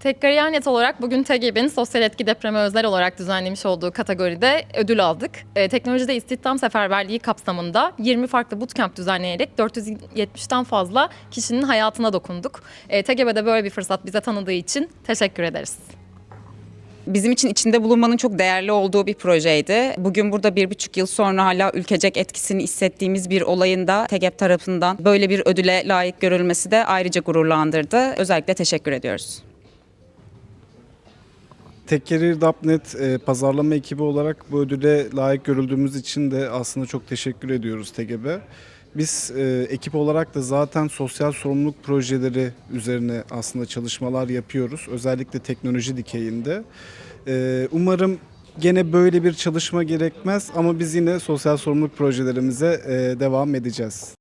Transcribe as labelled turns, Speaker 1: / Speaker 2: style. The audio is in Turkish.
Speaker 1: Tekkariyanet olarak bugün TEGEB'in sosyal etki depreme özel olarak düzenlemiş olduğu kategoride ödül aldık. E, teknolojide istihdam seferberliği kapsamında 20 farklı bootcamp düzenleyerek 470'ten fazla kişinin hayatına dokunduk. E, TEGEB'de böyle bir fırsat bize tanıdığı için teşekkür ederiz.
Speaker 2: Bizim için içinde bulunmanın çok değerli olduğu bir projeydi. Bugün burada bir buçuk yıl sonra hala ülkecek etkisini hissettiğimiz bir olayında TEGEP tarafından böyle bir ödüle layık görülmesi de ayrıca gururlandırdı. Özellikle teşekkür ediyoruz.
Speaker 3: Tekkerir.net e, pazarlama ekibi olarak bu ödüle layık görüldüğümüz için de aslında çok teşekkür ediyoruz TGB. Biz e, ekip olarak da zaten sosyal sorumluluk projeleri üzerine aslında çalışmalar yapıyoruz. Özellikle teknoloji dikeyinde. E, umarım gene böyle bir çalışma gerekmez ama biz yine sosyal sorumluluk projelerimize e, devam edeceğiz.